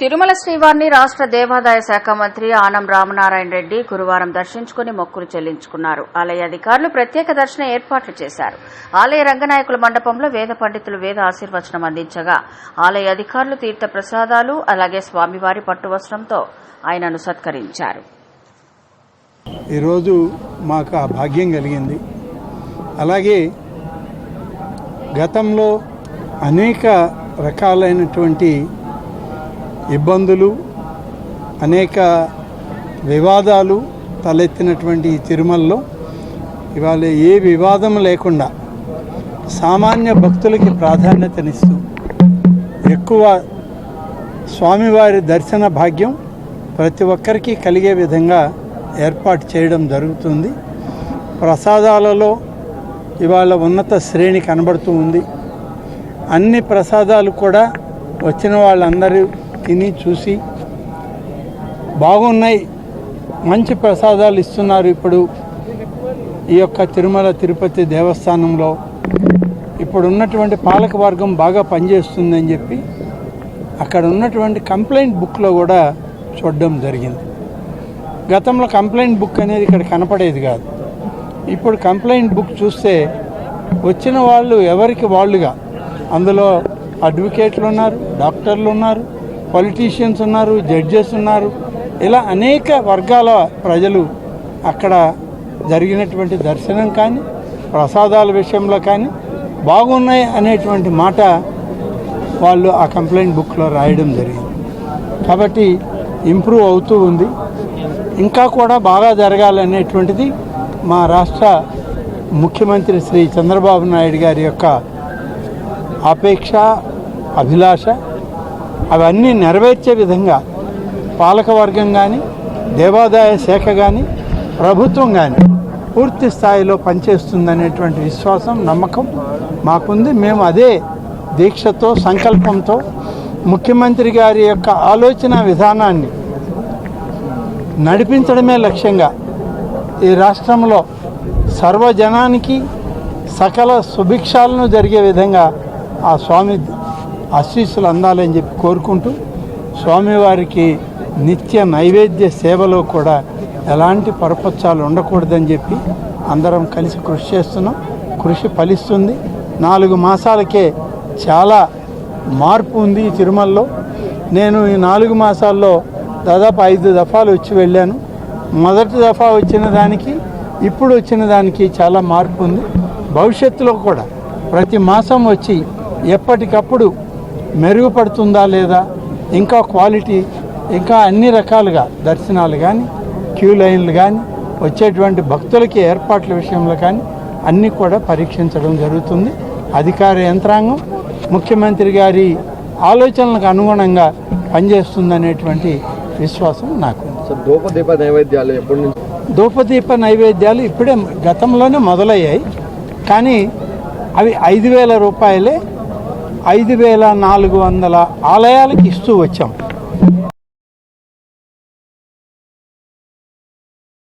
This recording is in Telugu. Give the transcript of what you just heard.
తిరుమల శ్రీవారిని రాష్ట్ర దేవాదాయ శాఖ మంత్రి ఆనం రామనారాయణ రెడ్డి గురువారం దర్శించుకుని మొక్కులు చెల్లించుకున్నారు. ఆలయ అధికారులు ప్రత్యేక దర్శన ఏర్పాట్లు చేశారు. ఆలయ రంగనాయకుల మండపంలో వేద పండితులు వేద ఆశీర్వచనం అందించగా ఆలయ అధికారులు తీర్థ ప్రసాదాలు అలాగే స్వామివారి పట్టువస్త్రంతో ఆయనను సత్కరించారు. ఈరోజు మాకు ఆ భాగ్యం కలిగింది. అలాగే గతంలో అనేక రకాలైనటువంటి ఇబ్బందులు అనేక వివాదాలు తలెత్తినటువంటి ఈ తిరుమలలో ఇవాళ ఏ వివాదం లేకుండా సామాన్య భక్తులకి ప్రాధాన్యతనిస్తూ ఎక్కువ స్వామివారి దర్శన భాగ్యం ప్రతి ఒక్కరికి కలిగే విధంగా ఏర్పాటు చేయడం జరుగుతుంది. ప్రసాదాలలో ఇవాళ ఉన్నత శ్రేణి కనబడుతూ ఉంది. అన్ని ప్రసాదాలు కూడా వచ్చిన వాళ్ళందరూ తిని చూసి బాగున్నాయి మంచి ప్రసాదాలు ఇస్తున్నారు ఇప్పుడు ఈ యొక్క తిరుమల తిరుపతి దేవస్థానంలో. ఇప్పుడు ఉన్నటువంటి పాలక వర్గం బాగా పనిచేస్తుందని చెప్పి అక్కడ ఉన్నటువంటి కంప్లైంట్ బుక్లో కూడా చూడడం జరిగింది. గతంలో కంప్లైంట్ బుక్ అనేది ఇక్కడ కనపడేది కాదు. ఇప్పుడు కంప్లైంట్ బుక్ చూస్తే వచ్చిన వాళ్ళు ఎవరికి వాళ్ళుగా అందులో అడ్వకేట్లు ఉన్నారు డాక్టర్లు ఉన్నారు పొలిటీషియన్స్ ఉన్నారు జడ్జెస్ ఉన్నారు. ఇలా అనేక వర్గాల ప్రజలు అక్కడ జరిగినటువంటి దర్శనం కానీ ప్రసాదాల విషయంలో కానీ బాగున్నాయి అనేటువంటి మాట వాళ్ళు ఆ కంప్లైంట్ బుక్లో రాయడం జరిగింది. కాబట్టి ఇంప్రూవ్ అవుతూ ఉంది. ఇంకా కూడా బాగా జరగాలనేటువంటిది మా రాష్ట్ర ముఖ్యమంత్రి శ్రీ చంద్రబాబు నాయుడు గారి యొక్క ఆపేక్ష అభిలాష. అవన్నీ నెరవేర్చే విధంగా పాలకవర్గం కానీ దేవాదాయ శాఖ కానీ ప్రభుత్వం కానీ పూర్తి స్థాయిలో పనిచేస్తుందనేటువంటి విశ్వాసం నమ్మకం మాకుంది. మేము అదే దీక్షతో సంకల్పంతో ముఖ్యమంత్రి గారి యొక్క ఆలోచన విధానాన్ని నడిపించడమే లక్ష్యంగా ఈ రాష్ట్రంలో సర్వజనానికి సకల సుభిక్షాలను జరిగే విధంగా ఆ స్వామి ఆశీస్సులు అందాలని చెప్పి కోరుకుంటూ స్వామివారికి నిత్య నైవేద్య సేవలో కూడా ఎలాంటి పరపచ్చాలు ఉండకూడదని చెప్పి అందరం కలిసి కృషి చేస్తున్నాం. కృషి ఫలిస్తుంది. నాలుగు మాసాలకే చాలా మార్పు ఉంది ఈ తిరుమలలో. నేను ఈ నాలుగు మాసాల్లో దాదాపు ఐదు దఫాలు వచ్చి వెళ్ళాను. మొదటి దఫా వచ్చిన దానికి ఇప్పుడు వచ్చిన దానికి చాలా మార్పు ఉంది. భవిష్యత్తులో కూడా ప్రతి మాసం వచ్చి ఎప్పటికప్పుడు మెరుగుపడుతుందా లేదా? ఇంకా క్వాలిటీ ఇంకా అన్ని రకాలుగా దర్శనాలు కానీ క్యూ లైన్లు కానీ వచ్చేటువంటి భక్తులకి ఏర్పాట్ల విషయంలో కానీ అన్నీ కూడా పరీక్షించడం జరుగుతుంది. అధికార యంత్రాంగం ముఖ్యమంత్రి గారి ఆలోచనలకు అనుగుణంగా పనిచేస్తుందనేటువంటి విశ్వాసం నాకు సార్ ధూపదీప నైవేద్యాలు ఎప్పటి నుంచి? ధూపదీప నైవేద్యాలు ఇప్పుడే గతంలోనే మొదలయ్యాయి. కానీ అవి ఐదు వేల రూపాయలే ఐదు వేల నాలుగు వందల ఆలయాలకు ఇస్తూ వచ్చాం.